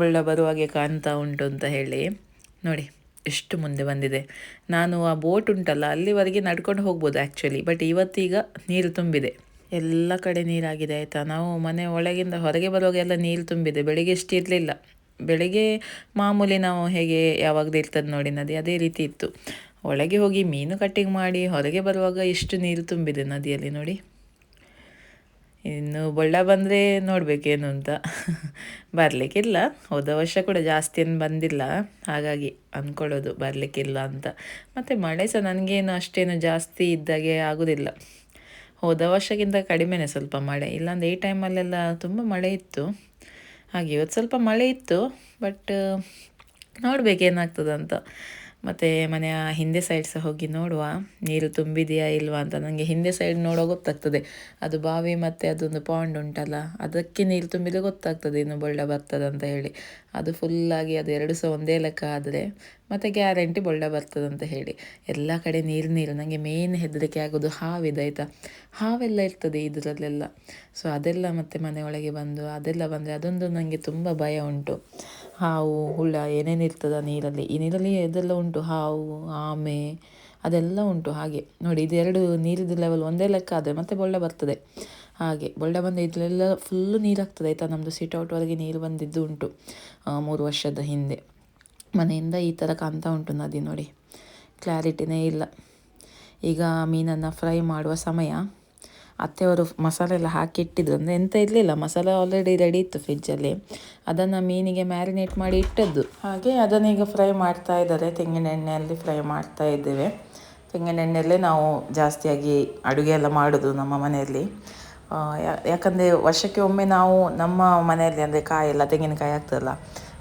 ಬೊಳ್ಳ ಬರುವಾಗೆ ಕಾಣ್ತಾ ಉಂಟು ಅಂತ ಹೇಳಿ. ನೋಡಿ, ಎಷ್ಟು ಮುಂದೆ ಬಂದಿದೆ. ನಾನು ಆ ಬೋಟ್ ಉಂಟಲ್ಲ, ಅಲ್ಲಿವರೆಗೆ ನಡ್ಕೊಂಡು ಹೋಗ್ಬೋದು ಆ್ಯಕ್ಚುಲಿ ಬಟ್ ಇವತ್ತೀಗ ನೀರು ತುಂಬಿದೆ. ಎಲ್ಲ ಕಡೆ ನೀರಾಗಿದೆ, ಆಯಿತಾ? ನಾವು ಮನೆ ಒಳಗಿಂದ ಹೊರಗೆ ಬರುವಾಗ ಎಲ್ಲ ನೀರು ತುಂಬಿದೆ. ಬೆಳಿಗ್ಗೆ ಇಷ್ಟಿರಲಿಲ್ಲ ಬೆಳಿಗ್ಗೆ ಮಾಮೂಲಿ ನಾವು ಹೇಗೆ ಯಾವಾಗಲೂ ಇರ್ತದೆ ನೋಡಿ ನದಿ, ಅದೇ ರೀತಿ ಇತ್ತು. ಒಳಗೆ ಹೋಗಿ ಮೀನು ಕಟ್ಟಿಂಗ್ ಮಾಡಿ, ಹೊರಗೆ ಬರುವಾಗ ಎಷ್ಟು ನೀರು ತುಂಬಿದೆ ನದಿಯಲ್ಲಿ ನೋಡಿ. ಇನ್ನು ಬೊಳ್ಳ ಬಂದರೆ ನೋಡಬೇಕೇನು ಅಂತ. ಬರಲಿಕ್ಕಿಲ್ಲ. ಹೋದ ವರ್ಷ ಕೂಡ ಜಾಸ್ತಿ ಏನು ಬಂದಿಲ್ಲ. ಹಾಗಾಗಿ ಅಂದ್ಕೊಳ್ಳೋದು ಬರಲಿಕ್ಕಿಲ್ಲ ಅಂತ. ಮತ್ತು ಮಳೆ ಸಹ ನನಗೇನು ಅಷ್ಟೇನು ಜಾಸ್ತಿ ಇದ್ದಾಗೆ ಆಗೋದಿಲ್ಲ. ಹೋದ ವರ್ಷಕ್ಕಿಂತ ಕಡಿಮೆನೇ ಸ್ವಲ್ಪ ಮಳೆ. ಇಲ್ಲಾಂದರೆ ಈ ಟೈಮಲ್ಲೆಲ್ಲ ತುಂಬ ಮಳೆ ಇತ್ತು. ಹಾಗೆ ಇವತ್ತು ಸ್ವಲ್ಪ ಮಳೆ ಇತ್ತು ಬಟ್ ನೋಡಬೇಕೇನಾಗ್ತದಂತ ಮತ್ತು ಮನೆಯ ಹಿಂದೆ ಸೈಡ್ ಸಹ ಹೋಗಿ ನೋಡುವ. ನೀರು ತುಂಬಿದೆಯಾ ಇಲ್ವಾ ಅಂತ. ನನಗೆ ಹಿಂದೆ ಸೈಡ್ ನೋಡೋ ಗೊತ್ತಾಗ್ತದೆ. ಅದು ಬಾವಿ ಮತ್ತು ಅದೊಂದು ಪಾಂಡ್ ಉಂಟಲ್ಲ, ಅದಕ್ಕೆ ನೀರು ತುಂಬಿದರೆ ಗೊತ್ತಾಗ್ತದೆ ಇನ್ನು ಬೊಳ್ಳೆ ಬರ್ತದಂತ ಹೇಳಿ. ಅದು ಫುಲ್ಲಾಗಿ ಅದು ಎರಡು ಸಹ ಒಂದೇ ಲೆಕ್ಕ ಆದರೆ ಮತ್ತು ಗ್ಯಾರಂಟಿ ಬೊಳ್ಳೆ ಬರ್ತದೆ ಅಂತ ಹೇಳಿ. ಎಲ್ಲ ಕಡೆ ನೀರು ನೀರು ನನಗೆ ಮೇನ್ ಹೆದರಿಕೆ ಆಗೋದು ಹಾವಿದೆ ಆಯಿತಾ? ಹಾವೆಲ್ಲ ಇರ್ತದೆ ಇದರಲ್ಲೆಲ್ಲ. ಸೊ ಅದೆಲ್ಲ ಮತ್ತೆ ಮನೆ ಒಳಗೆ ಬಂದು, ಅದೆಲ್ಲ ಬಂದರೆ ಅದೊಂದು ನನಗೆ ತುಂಬ ಭಯ ಉಂಟು. ಹಾವು, ಹುಳ, ಏನೇನು ಇರ್ತದೆ ನೀರಲ್ಲಿ? ಈ ನೀರಲ್ಲಿ ಇದೆಲ್ಲ ಉಂಟು, ಹಾವು, ಆಮೆ, ಅದೆಲ್ಲ ಉಂಟು ಹಾಗೆ. ನೋಡಿ ಇದೆರಡು ನೀರಿದ್ದು ಲೆವೆಲ್ ಒಂದೇ ಲೆಕ್ಕ ಆದರೆ ಮತ್ತೆ ಬೊಳ್ಳೆ ಬರ್ತದೆ. ಹಾಗೆ, ಬೊಳ್ಳೆ ಬಂದು ಇದರಲ್ಲೆಲ್ಲ ಫುಲ್ಲು ನೀರಾಗ್ತದೆ ಆಯಿತಾ? ನಮ್ಮದು ಔಟ್ವರೆಗೆ ನೀರು ಬಂದಿದ್ದು ಉಂಟು ಮೂರು ವರ್ಷದ ಹಿಂದೆ. ಮನೆಯಿಂದ ಈ ಥರ ಕಾಣ್ತಾ ಉಂಟು ನದಿ ನೋಡಿ. ಕ್ಲಾರಿಟಿನೇ ಇಲ್ಲ. ಈಗ ಮೀನನ್ನು ಫ್ರೈ ಮಾಡುವ ಸಮಯ. ಅತ್ತೆಯವರು ಮಸಾಲೆ ಎಲ್ಲ ಹಾಕಿಟ್ಟಿದ್ರು ಅಂದರೆ ಎಂತ ಇರಲಿಲ್ಲ. ಮಸಾಲೆ ಆಲ್ರೆಡಿ ರೆಡಿ ಇತ್ತು ಫ್ರಿಜ್ಜಲ್ಲಿ ಅದನ್ನು ಮೀನಿಗೆ ಮ್ಯಾರಿನೇಟ್ ಮಾಡಿ ಇಟ್ಟದ್ದು. ಹಾಗೆ ಅದನ್ನು ಈಗ ಫ್ರೈ ಮಾಡ್ತಾ ಇದ್ದಾರೆ. ತೆಂಗಿನ ಎಣ್ಣೆಯಲ್ಲಿ ಫ್ರೈ ಮಾಡ್ತಾ ಇದ್ದೇವೆ. ತೆಂಗಿನ ಎಣ್ಣೆಯಲ್ಲೇ ನಾವು ಜಾಸ್ತಿಯಾಗಿ ಅಡುಗೆ ಎಲ್ಲ ಮಾಡೋದು ನಮ್ಮ ಮನೆಯಲ್ಲಿ. ಯಾಕಂದರೆ ವರ್ಷಕ್ಕೆ ಒಮ್ಮೆ ನಾವು ನಮ್ಮ ಮನೆಯಲ್ಲಿ ಅಂದರೆ ಕಾಯಿ ಎಲ್ಲ ತೆಂಗಿನಕಾಯಿ ಆಗ್ತದಲ್ಲ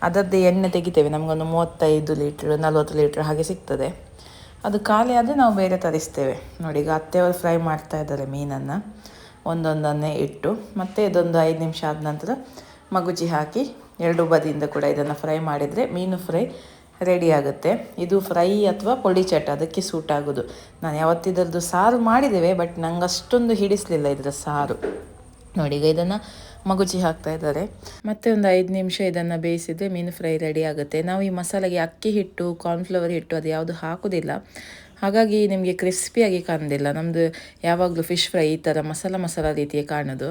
ಅದರದ್ದು ಎಣ್ಣೆ ತೆಗಿತೇವೆ. ನಮಗೊಂದು ಮೂವತ್ತೈದು ಲೀಟ್ರ್ ನಲ್ವತ್ತು ಲೀಟ್ರ್ ಹಾಗೆ ಸಿಗ್ತದೆ. ಅದು ಖಾಲಿ ಆದರೆ ನಾವು ಬೇರೆ ತರಿಸ್ತೇವೆ. ನೋಡಿ, ಈಗ ಅತ್ತೆಯವರು ಫ್ರೈ ಮಾಡ್ತಾ ಇದ್ದಾರೆ ಮೀನನ್ನು. ಒಂದೊಂದನ್ನೇ ಇಟ್ಟು, ಮತ್ತು ಇದೊಂದು ಐದು ನಿಮಿಷ ಆದ ನಂತರ ಮಗುಚಿ ಹಾಕಿ ಎರಡು ಬದಿಯಿಂದ ಕೂಡ ಇದನ್ನು ಫ್ರೈ ಮಾಡಿದರೆ ಮೀನು ಫ್ರೈ ರೆಡಿ ಆಗುತ್ತೆ. ಇದು ಫ್ರೈ ಅಥವಾ ಪೊಡಿ ಚಟ್ ಅದಕ್ಕೆ ಸೂಟ್ ಆಗೋದು. ನಾನು ಯಾವತ್ತಿದ್ರದ್ದು ಸಾರು ಮಾಡಿದ್ದೇವೆ ಬಟ್ ನಂಗೆ ಅಷ್ಟೊಂದು ಹಿಡಿಸಲಿಲ್ಲ ಇದರ ಸಾರು. ನೋಡಿ, ಈಗ ಇದನ್ನು ಮಗುಚಿ ಹಾಕ್ತಾ ಇದ್ದಾರೆ. ಮತ್ತೆ ಒಂದು ಐದು ನಿಮಿಷ ಇದನ್ನು ಬೇಯಿಸಿದ್ರೆ ಮೀನು ಫ್ರೈ ರೆಡಿ ಆಗುತ್ತೆ. ನಾವು ಈ ಮಸಾಲೆಗೆ ಅಕ್ಕಿ ಹಿಟ್ಟು ಕಾರ್ನ್ಫ್ಲವರ್ ಹಿಟ್ಟು ಅದು ಯಾವುದು ಹಾಕೋದಿಲ್ಲ. ಹಾಗಾಗಿ ನಿಮಗೆ ಕ್ರಿಸ್ಪಿಯಾಗಿ ಕಾಣೋದಿಲ್ಲ. ನಮ್ಮದು ಯಾವಾಗಲೂ ಫಿಶ್ ಫ್ರೈ ಈ ಥರ ಮಸಾಲ ಮಸಾಲ ರೀತಿಯ ಕಾಣೋದು.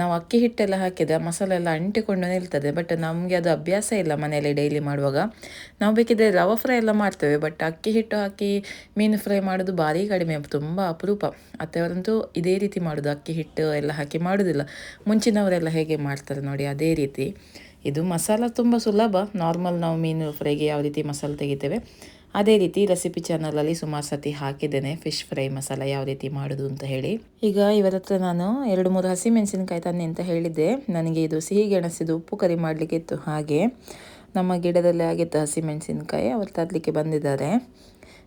ನಾವು ಅಕ್ಕಿ ಹಿಟ್ಟೆಲ್ಲ ಹಾಕಿದರೆ ಮಸಾಲೆ ಎಲ್ಲ ಅಂಟಿಕೊಂಡು ನಿಲ್ತದೆ. ಬಟ್ ನಮಗೆ ಅದು ಅಭ್ಯಾಸ ಇಲ್ಲ ಮನೆಯಲ್ಲಿ ಡೈಲಿ ಮಾಡುವಾಗ. ನಾವು ಬೇಕಿದ್ರೆ ರವೆ ಫ್ರೈ ಎಲ್ಲ ಮಾಡ್ತೇವೆ. ಬಟ್ ಅಕ್ಕಿ ಹಿಟ್ಟು ಹಾಕಿ ಮೀನು ಫ್ರೈ ಮಾಡೋದು ಭಾರಿ ಕಡಿಮೆ, ತುಂಬ ಅಪರೂಪ. ಅತ್ತೆಯವರಂತೂ ಇದೇ ರೀತಿ ಮಾಡೋದು. ಅಕ್ಕಿ ಹಿಟ್ಟು ಎಲ್ಲ ಹಾಕಿ ಮಾಡೋದಿಲ್ಲ. ಮುಂಚಿನವರೆಲ್ಲ ಹೇಗೆ ಮಾಡ್ತಾರೆ ನೋಡಿ, ಅದೇ ರೀತಿ. ಇದು ಮಸಾಲ ತುಂಬ ಸುಲಭ. ನಾರ್ಮಲ್ ನಾವು ಮೀನು ಫ್ರೈಗೆ ಯಾವ ರೀತಿ ಮಸಾಲೆ ತೆಗಿತೇವೆ. ಅದೇ ರೀತಿ ರೆಸಿಪಿ ಚಾನಲಲ್ಲಿ ಸುಮಾರು ಸತಿ ಹಾಕಿದ್ದೇನೆ. ಫಿಶ್ ಫ್ರೈ ಮಸಾಲ ಯಾವ ರೀತಿ ಮಾಡೋದು ಅಂತ ಹೇಳಿ. ಈಗ ಇವರ ಹತ್ರ ನಾನು ಎರಡು, ಮೂರು ಹಸಿಮೆಣಸಿನಕಾಯಿ ತನ್ನಿ ಅಂತ ಹೇಳಿದ್ದೆ. ನನಗೆ ಇದು ಸಿಹಿ ಗೆಣಸಿದು ಉಪ್ಪು ಕರಿ ಮಾಡಲಿಕ್ಕೆ ಇತ್ತು ಹಾಗೆ. ನಮ್ಮ ಗಿಡದಲ್ಲೇ ಆಗಿತ್ತು ಹಸಿಮೆಣಸಿನಕಾಯಿ ಅವ್ರು ತರಲಿಕ್ಕೆ ಬಂದಿದ್ದಾರೆ.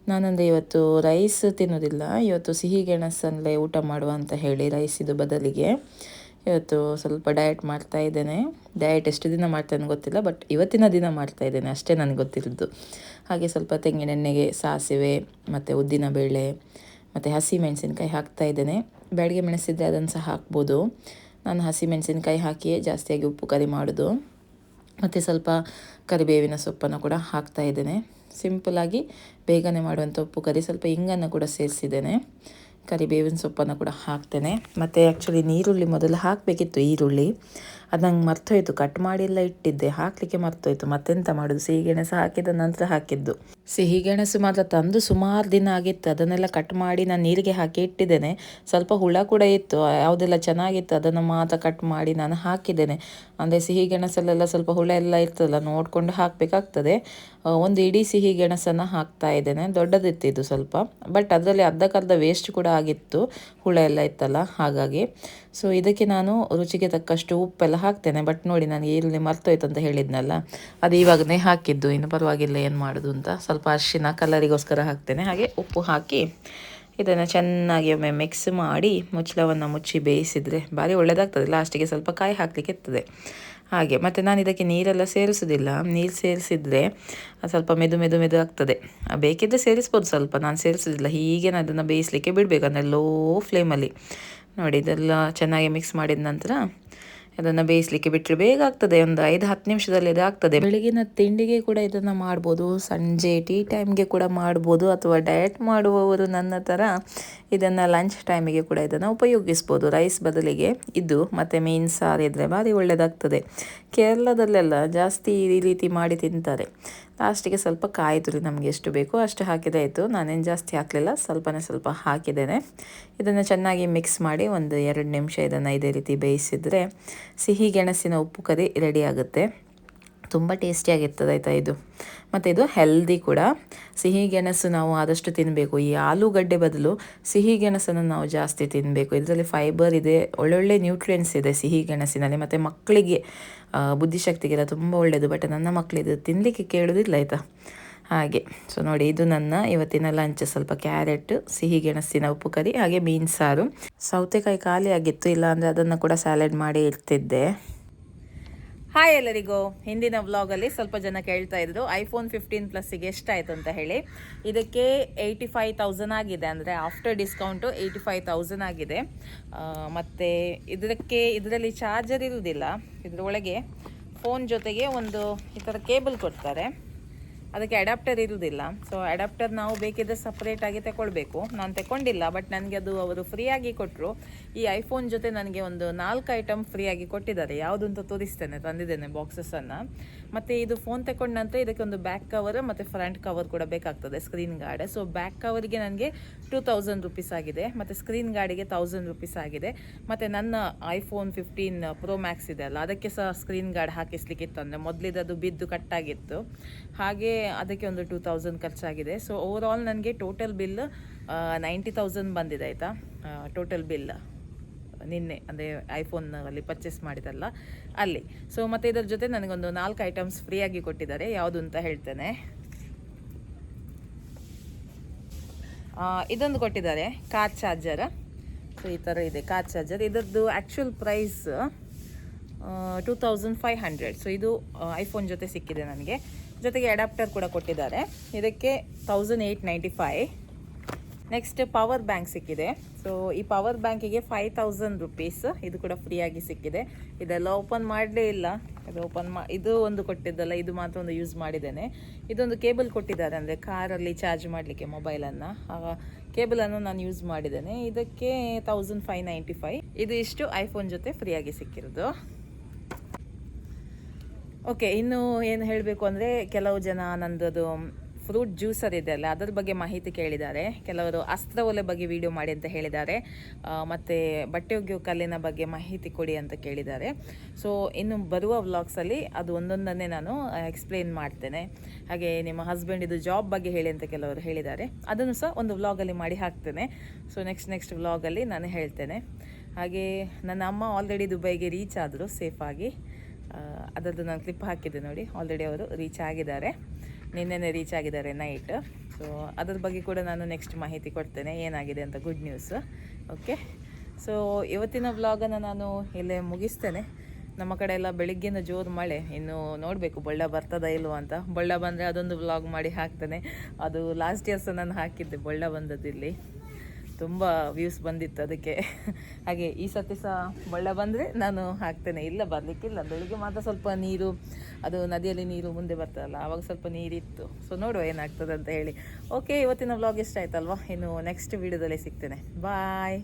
ನಾನಂದರೆ ಇವತ್ತು ರೈಸ್ ತಿನ್ನೋದಿಲ್ಲ. ಇವತ್ತು ಸಿಹಿ ಗೆಣಸಲ್ಲೇ ಊಟ ಮಾಡುವ ಅಂತ ಹೇಳಿ ರೈಸಿದು ಬದಲಿಗೆ. ಇವತ್ತು ಸ್ವಲ್ಪ ಡಯಟ್ ಮಾಡ್ತಾ ಇದ್ದೇನೆ. ಡಯಟ್ ಎಷ್ಟು ದಿನ ಮಾಡ್ತೇನೆ ಗೊತ್ತಿಲ್ಲ ಬಟ್ ಇವತ್ತಿನ ದಿನ ಮಾಡ್ತಾ ಇದ್ದೇನೆ ಅಷ್ಟೇ ನನಗೆ ಗೊತ್ತಿರೋದು. ಹಾಗೆ ಸ್ವಲ್ಪ ತೆಂಗಿನೆಣ್ಣೆಗೆ ಸಾಸಿವೆ, ಮತ್ತು ಉದ್ದಿನ ಬೇಳೆ, ಮತ್ತು ಹಸಿ ಮೆಣಸಿನ್ಕಾಯಿ ಹಾಕ್ತಾ ಇದ್ದೇನೆ. ಬೆಳಗ್ಗೆ ಮೆಣಸಿದ್ರೆ ಅದನ್ನು ಸಹ ಹಾಕ್ಬೋದು. ನಾನು ಹಸಿ ಮೆಣಸಿನ್ಕಾಯಿ ಹಾಕಿಯೇ ಜಾಸ್ತಿಯಾಗಿ ಉಪ್ಪು ಕರಿ ಮಾಡೋದು. ಮತ್ತು ಸ್ವಲ್ಪ ಕರಿಬೇವಿನ ಸೊಪ್ಪನ್ನು ಕೂಡ ಹಾಕ್ತಾ ಇದ್ದೇನೆ. ಸಿಂಪಲಾಗಿ ಬೇಗನೆ ಮಾಡುವಂಥ ಉಪ್ಪು ಕರಿ, ಸ್ವಲ್ಪ ಇಂಗನ್ನು ಕೂಡ ಸೇರಿಸಿದ್ದೇನೆ. ಕರಿಬೇವಿನ ಸೊಪ್ಪನ್ನು ಕೂಡ ಹಾಕ್ತೇನೆ. ಮತ್ತು ಆ್ಯಕ್ಚುಲಿ ನೀರುಳ್ಳಿ ಮೊದಲು ಹಾಕಬೇಕಿತ್ತು ಈರುಳ್ಳಿ. ಅದು ನಂಗೆ ಮರ್ತೋಯ್ತು. ಕಟ್ ಮಾಡಿಲ್ಲ, ಇಟ್ಟಿದ್ದೆ. ಹಾಕಲಿಕ್ಕೆ ಮರ್ತೋಯ್ತು. ಮತ್ತೆಂತ ಮಾಡೋದು? ಸಿಹಿಗೆಣಸು ಹಾಕಿದ ನಂತರ ಹಾಕಿದ್ದು. ಸಿಹಿ ಗೆಣಸು ಮಾತ್ರ ತಂದು ಸುಮಾರು ದಿನ ಆಗಿತ್ತು. ಅದನ್ನೆಲ್ಲ ಕಟ್ ಮಾಡಿ ನಾನು ನೀರಿಗೆ ಹಾಕಿ ಇಟ್ಟಿದ್ದೇನೆ. ಸ್ವಲ್ಪ ಹುಳ ಕೂಡ ಇತ್ತು. ಯಾವುದೆಲ್ಲ ಚೆನ್ನಾಗಿತ್ತು ಅದನ್ನು ಮಾತ್ರ ಕಟ್ ಮಾಡಿ ನಾನು ಹಾಕಿದ್ದೇನೆ. ಅಂದರೆ ಸಿಹಿ ಗೆಣಸಲ್ಲೆಲ್ಲ ಸ್ವಲ್ಪ ಹುಳ ಎಲ್ಲ ಇರ್ತದಲ್ಲ, ನೋಡಿಕೊಂಡು ಹಾಕಬೇಕಾಗ್ತದೆ. ಒಂದು ಇಡೀ ಸಿಹಿ ಗೆಣಸನ್ನು ಹಾಕ್ತಾ ಇದ್ದೇನೆ. ದೊಡ್ಡದಿತ್ತು ಸ್ವಲ್ಪ ಬಟ್ ಅದರಲ್ಲಿ ಅರ್ಧಕ್ಕರ್ಧ ವೇಸ್ಟ್ ಕೂಡ ಆಗಿತ್ತು, ಹುಳ ಎಲ್ಲ ಇತ್ತಲ್ಲ, ಹಾಗಾಗಿ. ಸೊ ಇದಕ್ಕೆ ನಾನು ರುಚಿಗೆ ತಕ್ಕಷ್ಟು ಉಪ್ಪೆಲ್ಲ ಹಾಕ್ತೇನೆ ಬಟ್ ನೋಡಿ ನಾನು ಈರುಳ್ಳಿ ಮರ್ತೋಯ್ತು ಅಂತ ಹೇಳಿದ್ನಲ್ಲ, ಅದು ಇವಾಗನೇ ಹಾಕಿದ್ದು, ಇನ್ನು ಪರವಾಗಿಲ್ಲ ಏನು ಮಾಡೋದು ಅಂತ. ಸ್ವಲ್ಪ ಅರಿಶಿನ ಕಲರಿಗೋಸ್ಕರ ಹಾಕ್ತೇನೆ. ಹಾಗೆ ಉಪ್ಪು ಹಾಕಿ ಇದನ್ನು ಚೆನ್ನಾಗಿ ಒಮ್ಮೆ ಮಿಕ್ಸ್ ಮಾಡಿ ಮುಚ್ಚಳವನ್ನು ಮುಚ್ಚಿ ಬೇಯಿಸಿದರೆ ಭಾರಿ ಒಳ್ಳೆಯದಾಗ್ತದೆ ಲಾಸ್ಟಿಗೆ ಸ್ವಲ್ಪ ಕಾಯಿ ಹಾಕಲಿಕ್ಕೆ ಇರ್ತದೆ. ಹಾಗೆ, ಮತ್ತು ನಾನು ಇದಕ್ಕೆ ನೀರೆಲ್ಲ ಸೇರಿಸೋದಿಲ್ಲ. ನೀರು ಸೇರಿಸಿದರೆ ಸ್ವಲ್ಪ ಮೆದು ಮೆದು ಮೆದು ಆಗ್ತದೆ. ಬೇಕಿದ್ದರೆ ಸೇರಿಸ್ಬೋದು ಸ್ವಲ್ಪ, ನಾನು ಸೇರಿಸೋದಿಲ್ಲ. ಹೀಗೆ ನಾನು ಅದನ್ನು ಬೇಯಿಸಲಿಕ್ಕೆ ಬಿಡಬೇಕು ಅಂದರೆ ಲೋ ಫ್ಲೇಮಲ್ಲಿ ನೋಡಿ, ಇದೆಲ್ಲ ಚೆನ್ನಾಗಿ ಮಿಕ್ಸ್ ಮಾಡಿದ ನಂತರ ಅದನ್ನು ಬೇಯಿಸಲಿಕ್ಕೆ ಬಿಟ್ಟರೆ ಬೇಗ ಆಗ್ತದೆ. ಒಂದು ಐದು, ಹತ್ತು ನಿಮಿಷದಲ್ಲಿ ಇದಾಗ್ತದೆ ಬೆಳಗಿನ ತಿಂಡಿಗೆ ಕೂಡ ಇದನ್ನು ಮಾಡ್ಬೋದು. ಸಂಜೆ ಟೀ ಟೈಮ್ಗೆ ಕೂಡ ಮಾಡ್ಬೋದು. ಅಥವಾ ಡಯಟ್ ಮಾಡುವವರು ನನ್ನ ಥರ ಇದನ್ನು ಲಂಚ್ ಟೈಮಿಗೆ ಕೂಡ ಇದನ್ನು ಉಪಯೋಗಿಸ್ಬೋದು. ರೈಸ್ ಬದಲಿಗೆ ಇದು ಮತ್ತು ಮೀನು ಸಾರು ಇದ್ದರೆ ಭಾರಿ ಒಳ್ಳೆಯದಾಗ್ತದೆ ಕೇರಳದಲ್ಲೆಲ್ಲ ಜಾಸ್ತಿ ಈ ರೀತಿ ಮಾಡಿ ತಿಂತಾರೆ. ಲಾಸ್ಟಿಗೆ ಸ್ವಲ್ಪ ಕಾಯಿ ತುರಿ ನಮಗೆ ಎಷ್ಟು ಬೇಕೋ ಅಷ್ಟು ಹಾಕಿದೆ ಆಯಿತು. ನಾನೇನು ಜಾಸ್ತಿ ಹಾಕಲಿಲ್ಲ, ಸ್ವಲ್ಪನೇ ಸ್ವಲ್ಪ ಹಾಕಿದ್ದೇನೆ. ಇದನ್ನು ಚೆನ್ನಾಗಿ ಮಿಕ್ಸ್ ಮಾಡಿ ಒಂದು ಎರಡು ನಿಮಿಷ ಇದನ್ನು ಇದೇ ರೀತಿ ಬೇಯಿಸಿದರೆ ಸಿಹಿ ಗೆಣಸಿನ ಉಪ್ಪು ಕರಿ ರೆಡಿ ಆಗುತ್ತೆ. ತುಂಬ ಟೇಸ್ಟಿಯಾಗಿರ್ತದೆ ಆಯಿತಾ ಇದು. ಮತ್ತು ಇದು ಹೆಲ್ದಿ ಕೂಡ. ಸಿಹಿ ಗೆಣಸು ನಾವು ಆದಷ್ಟು ತಿನ್ನಬೇಕು ಈ ಆಲೂಗಡ್ಡೆ ಬದಲು ಸಿಹಿ ಗೆಣಸನ್ನು ನಾವು ಜಾಸ್ತಿ ತಿನ್ನಬೇಕು ಇದರಲ್ಲಿ ಫೈಬರ್ ಇದೆ, ಒಳ್ಳೊಳ್ಳೆ ನ್ಯೂಟ್ರಿಯೆಂಟ್ಸ್ ಇದೆ ಸಿಹಿ ಗೆಣಸಿನಲ್ಲಿ. ಮತ್ತು ಮಕ್ಕಳಿಗೆ ಬುದ್ಧಿಶಕ್ತಿಗೆಲ್ಲ ತುಂಬ ಒಳ್ಳೆಯದು ಬಟ್ ನನ್ನ ಮಕ್ಕಳಿದು ತಿನ್ನಲಿಕ್ಕೆ ಕೇಳೋದಿಲ್ಲ ಆಯಿತಾ? ಹಾಗೆ ಸೊ ನೋಡಿ, ಇದು ನನ್ನ ಇವತ್ತಿನ ಲಂಚ್ ಸ್ವಲ್ಪ ಕ್ಯಾರೆಟ್ ಸಿಹಿ ಗೆಣಸಿನ ಉಪ್ಪು ಕರಿ, ಹಾಗೆ ಮೀನು ಸಾರು. ಸೌತೆಕಾಯಿ ಖಾಲಿ ಆಗಿತ್ತು ಇಲ್ಲಾಂದರೆ ಅದನ್ನು ಕೂಡ ಸ್ಯಾಲೆಡ್ ಮಾಡಿ ಇಡ್ತಿದ್ದೆ. ಹಾಯ್ ಎಲ್ಲರಿಗೂ. ಹಿಂದಿನ ವ್ಲಾಗಲ್ಲಿ ಸ್ವಲ್ಪ ಜನ ಕೇಳ್ತಾ ಇದ್ರು ಐಫೋನ್ ಫಿಫ್ಟೀನ್ ಪ್ಲಸ್ಸಿಗೆ ಎಷ್ಟಾಯಿತು ಅಂತ ಹೇಳಿ. ಇದಕ್ಕೆ ಏಯ್ಟಿ ಫೈವ್ ತೌಸಂಡ್ ಆಗಿದೆ ಅಂದರೆ after discount eighty five thousand ಆಗಿದೆ ಮತ್ತು ಇದಕ್ಕೆ ಇದರಲ್ಲಿ ಚಾರ್ಜರ್ ಇರುವುದಿಲ್ಲ ಇದರೊಳಗೆ ಫೋನ್ ಜೊತೆಗೆ ಒಂದು ಈ ಥರ ಕೇಬಲ್ ಕೊಡ್ತಾರೆ. ಅದಕ್ಕೆ ಅಡಾಪ್ಟರ್ ಇರುವುದಿಲ್ಲ ಸೊ ಅಡಾಪ್ಟರ್ ನಾವು ಬೇಕಿದ್ರೆ ಸಪ್ರೇಟಾಗಿ ತಗೊಳ್ಬೇಕು ನಾನು ತಗೊಂಡಿಲ್ಲ ಬಟ್ ನನಗೆ ಅದು ಅವರು ಫ್ರೀಯಾಗಿ ಕೊಟ್ಟರು ಈ ಐಫೋನ್ ಜೊತೆ ನನಗೆ ಒಂದು ನಾಲ್ಕು ಐಟಮ್ ಫ್ರೀಯಾಗಿ ಕೊಟ್ಟಿದ್ದಾರೆ. ಯಾವುದು ಅಂತ ತೋರಿಸ್ತೇನೆ, ತಂದಿದ್ದೇನೆ ಬಾಕ್ಸಸನ್ನು ಮತ್ತು ಇದು ಫೋನ್ ತಗೊಂಡ ನಂತರ ಇದಕ್ಕೆ ಒಂದು ಬ್ಯಾಕ್ ಕವರ್ ಮತ್ತು ಫ್ರಂಟ್ ಕವರ್ ಕೂಡ ಬೇಕಾಗ್ತದೆ ಸ್ಕ್ರೀನ್ ಗಾರ್ಡ್ ಸೊ ಬ್ಯಾಕ್ ಕವರ್ಗೆ ನನಗೆ ಟೂ ತೌಸಂಡ್ ರುಪೀಸ್ ಆಗಿದೆ. ಮತ್ತು ಸ್ಕ್ರೀನ್ ಗಾರ್ಡಿಗೆ ತೌಸಂಡ್ ರುಪೀಸ್ ಆಗಿದೆ. ಮತ್ತು ನನ್ನ ಐಫೋನ್ ಫಿಫ್ಟೀನ್ ಪ್ರೋ ಮ್ಯಾಕ್ಸ್ ಇದೆ ಅಲ್ಲ, ಅದಕ್ಕೆ ಸಹ ಸ್ಕ್ರೀನ್ ಗಾರ್ಡ್ ಹಾಕಿಸ್ಲಿಕ್ಕಿತ್ತು ಅಂದರೆ ಮೊದಲಿದ್ದು ಬಿದ್ದು ಕಟ್ಟಾಗಿತ್ತು ಹಾಗೆ ಅದಕ್ಕೆ ಒಂದು ಟೂ ತೌಸಂಡ್ ಖರ್ಚಾಗಿದೆ. ಸೊ ಓವರ್ ಆಲ್ ನನಗೆ ಟೋಟಲ್ ಬಿಲ್ ನೈಂಟಿ ತೌಸಂಡ್ ಬಂದಿದೆ ಆಯಿತಾ? ಟೋಟಲ್ ಬಿಲ್ ನಿನ್ನೆ, ಅಂದರೆ ಐಫೋನ್ ಅಲ್ಲಿ ಪರ್ಚೇಸ್ ಮಾಡಿದಲ್ಲ ಅಲ್ಲಿ. ಸೊ ಮತ್ತು ಇದರ ಜೊತೆ ನನಗೊಂದು ನಾಲ್ಕು ಐಟಮ್ಸ್ ಫ್ರೀಯಾಗಿ ಕೊಟ್ಟಿದ್ದಾರೆ. ಯಾವುದು ಅಂತ ಹೇಳ್ತೇನೆ. ಇದೊಂದು ಕೊಟ್ಟಿದ್ದಾರೆ ಕಾರ್ ಚಾರ್ಜರ್ ಸೊ ಈ ಥರ ಇದೆ ಕಾರ್ ಚಾರ್ಜರ್ ಇದರದ್ದು actual price two thousand five hundred so ಇದು ಐಫೋನ್ ಜೊತೆ ಸಿಕ್ಕಿದೆ ನನಗೆ. ಜೊತೆಗೆ ಅಡಾಪ್ಟರ್ ಕೂಡ ಕೊಟ್ಟಿದ್ದಾರೆ. ಇದಕ್ಕೆ thousand eight ninety five next power bank ಸಿಕ್ಕಿದೆ. ಸೊ ಈ ಪವರ್ ಬ್ಯಾಂಕಿಗೆ ಫೈವ್ ತೌಸಂಡ್ ರುಪೀಸ್ ಇದು ಕೂಡ ಫ್ರೀಯಾಗಿ ಸಿಕ್ಕಿದೆ. ಇದೆಲ್ಲ ಓಪನ್ ಮಾಡಲೇ ಇಲ್ಲ. ಇದು ಓಪನ್ ಮಾ ಇದು ಒಂದು ಕೊಟ್ಟಿದ್ದಲ್ಲ, ಇದು ಮಾತ್ರ ಒಂದು ಯೂಸ್ ಮಾಡಿದ್ದೇನೆ. ಇದೊಂದು ಕೇಬಲ್ ಕೊಟ್ಟಿದ್ದಾರೆ, ಅಂದರೆ ಕಾರಲ್ಲಿ ಚಾರ್ಜ್ ಮಾಡಲಿಕ್ಕೆ ಮೊಬೈಲನ್ನು ಕೇಬಲನ್ನು ನಾನು ಯೂಸ್ ಮಾಡಿದ್ದೇನೆ. ಇದಕ್ಕೆ ತೌಸಂಡ್ ಫೈವ್ ನೈಂಟಿ ಫೈವ್ ಇದು ಇಷ್ಟು ಐಫೋನ್ ಜೊತೆ ಫ್ರೀಯಾಗಿ ಸಿಕ್ಕಿರೋದು. ಓಕೆ ಇನ್ನು ಏನು ಹೇಳಬೇಕು ಅಂದರೆ ಕೆಲವು ಜನ ನಂದದು ಫ್ರೂಟ್ ಜ್ಯೂಸರ್ ಇದೆ ಅಲ್ಲ, ಅದರ ಬಗ್ಗೆ ಮಾಹಿತಿ ಕೇಳಿದ್ದಾರೆ. ಕೆಲವರು ಅಸ್ತ್ರ ಒಲೆ ಬಗ್ಗೆ ವಿಡಿಯೋ ಮಾಡಿ ಅಂತ ಹೇಳಿದ್ದಾರೆ. ಮತ್ತು ಮತ್ತೆ ಬಟ್ಟೆ ಒಗೆಯೋ ಕಲ್ಲಿನ ಬಗ್ಗೆ ಮಾಹಿತಿ ಕೊಡಿ ಅಂತ ಕೇಳಿದ್ದಾರೆ. ಸೊ ಇನ್ನು ಬರುವ ವ್ಲಾಗ್ಸಲ್ಲಿ ಅದು ಒಂದೊಂದನ್ನೇ ನಾನು ಎಕ್ಸ್ಪ್ಲೇನ್ ಮಾಡ್ತೇನೆ. ಹಾಗೆ ನಿಮ್ಮ ಹಸ್ಬೆಂಡ್ ಇದು ಜಾಬ್ ಬಗ್ಗೆ ಹೇಳಿ ಅಂತ ಕೆಲವರು ಹೇಳಿದ್ದಾರೆ. ಅದನ್ನು ಸಹ ಒಂದು ವ್ಲಾಗಲ್ಲಿ ಮಾಡಿ ಹಾಕ್ತೇನೆ. ಸೊ ನೆಕ್ಸ್ಟ್ ನೆಕ್ಸ್ಟ್ ವ್ಲಾಗಲ್ಲಿ ನಾನು ಹೇಳ್ತೇನೆ. ಹಾಗೆ ನನ್ನ ಅಮ್ಮ ಆಲ್ರೆಡಿ ದುಬೈಗೆ ರೀಚ್ ಆದರು ಸೇಫಾಗಿ ಅದರದ್ದು ನಾನು ಕ್ಲಿಪ್ ಹಾಕಿದ್ದೆ ನೋಡಿ. ಆಲ್ರೆಡಿ ಅವರು ರೀಚ್ ಆಗಿದ್ದಾರೆ. ನಿನ್ನೆನೇ ರೀಚ್ ಆಗಿದ್ದಾರೆ ನೈಟ್ ಸೊ ಅದ್ರ ಬಗ್ಗೆ ಕೂಡ ನಾನು ನೆಕ್ಸ್ಟ್ ಮಾಹಿತಿ ಕೊಡ್ತೇನೆ. ಏನಾಗಿದೆ ಅಂತ ಗುಡ್ ನ್ಯೂಸ್ ಓಕೆ ಸೊ ಇವತ್ತಿನ ವ್ಲಾಗನ್ನು ನಾನು ಇಲ್ಲೇ ಮುಗಿಸ್ತೇನೆ. ನಮ್ಮ ಕಡೆ ಎಲ್ಲ ಬೆಳಿಗ್ಗೆನ ಜೋರು ಮಳೆ. ಇನ್ನು ನೋಡಬೇಕು, ಬೊಳ್ಳ ಬರ್ತದ ಇಲ್ವಾ ಅಂತ. ಬೊಳ್ಳ ಬಂದರೆ ಅದೊಂದು ವ್ಲಾಗ್ ಮಾಡಿ ಹಾಕ್ತೇನೆ. ಅದು ಲಾಸ್ಟ್ ಇಯರ್ಸ್ ನಾನು ಹಾಕಿದ್ದೆ, ಬೊಳ್ಳ ಬಂದದ್ದು ಇಲ್ಲಿ ತುಂಬ ವ್ಯೂಸ್ ಬಂದಿತ್ತು ಅದಕ್ಕೆ. ಹಾಗೆ ಈ ಸತಿ ಸಹ ಬೊಳ್ಳ ಬಂದರೆ ನಾನು ಹಾಕ್ತೇನೆ. ಇಲ್ಲ ಬರಲಿಕ್ಕಿಲ್ಲ. ಬೆಳಿಗ್ಗೆ ಮಾತ್ರ ಸ್ವಲ್ಪ ನೀರು, ಅದು ನದಿಯಲ್ಲಿ ನೀರು ಮುಂದೆ ಬರ್ತದಲ್ಲ ಆವಾಗ ಸ್ವಲ್ಪ ನೀರಿತ್ತು. ಸೊ ನೋಡುವ ಏನಾಗ್ತದೆ ಅಂತ ಹೇಳಿ. ಓಕೆ ಇವತ್ತಿನ ವ್ಲಾಗ್ ಇಷ್ಟ ಆಯ್ತಲ್ವಾ ಇನ್ನು ನೆಕ್ಸ್ಟ್ ವೀಡಿಯೋದಲ್ಲಿ ಸಿಗ್ತೇನೆ. ಬಾಯ್